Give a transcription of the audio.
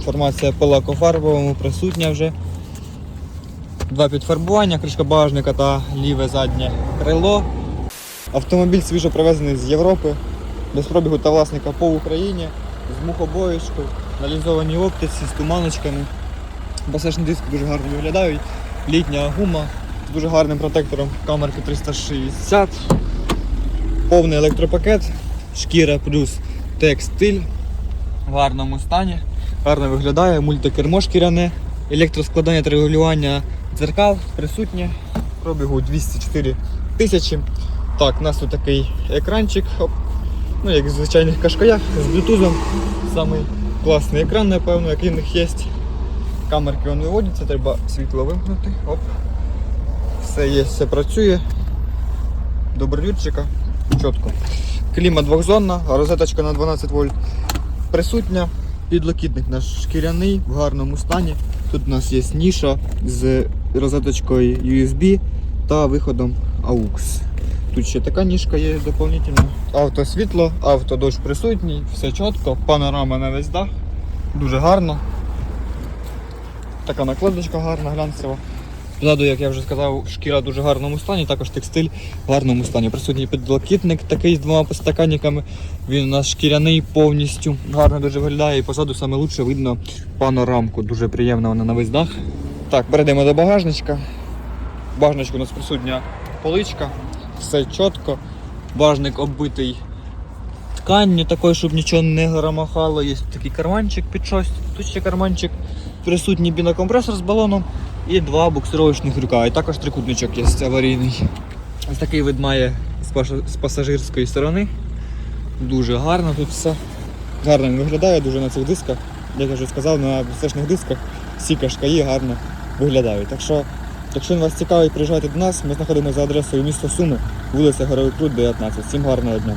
Інформація по лакофарбовому присутня вже. Два підфарбування, кришка багажника та ліве заднє крило. Автомобіль свіжо привезений з Європи, без пробігу та власника по Україні, з мухобоєчкою, на лінзованій оптиці, з туманочками. Басешні диски дуже гарно виглядають. Літня гума з дуже гарним протектором камерки 360. Повний електропакет, шкіра плюс текстиль в гарному стані. Гарно виглядає, мультикермо шкіряне, електроскладання та регулювання дзеркал присутнє. Пробігу 204 тисячі. Так, у нас тут такий екранчик, ну як в звичайних кашкаях з блютузом. Самий класний екран, напевно, який в них є. Камерки вон виводяться, треба світло вимкнути. Оп. Все є, все працює. До. Чітко. Кліма двохзонна, розеточка на 12 вольт присутня. Підлокітник наш шкіряний в гарному стані. Тут у нас є ніша з розеточкою USB та виходом AUX. Тут ще така ніжка є доповнительна. Автосвітло, автодощ присутній, все чітко, панорама на весь дах. Дуже гарно. Така накладочка гарна, глянцева. Позаду, як я вже сказав, шкіра в дуже гарному стані, також текстиль в гарному стані. Присутній підлокітник такий з двома постаканниками. Він у нас шкіряний повністю, гарно дуже виглядає. І позаду саме лучше видно панорамку. Дуже приємна вона на весь дах. Так, перейдемо до багажничка. В багажничку у нас присутня поличка, все чітко. Багажник оббитий тканню такою, щоб нічого не громахало. Є такий карманчик під щось. Тут ще карманчик. Присутній бінокомпресор з балоном і два буксировочних крюка. І також трикутничок є аварійний. Ось такий вид має з пасажирської сторони. Дуже гарно тут все. Гарно він виглядає дуже на цих дисках. Як я вже сказав, на безпечних дисках всі кашкаї гарно виглядають. Так що, якщо вас цікавить, приїжджайте до нас. Ми знаходимося за адресою місто Суми, вулиця Горовий Крут, 19. Всім гарного дня.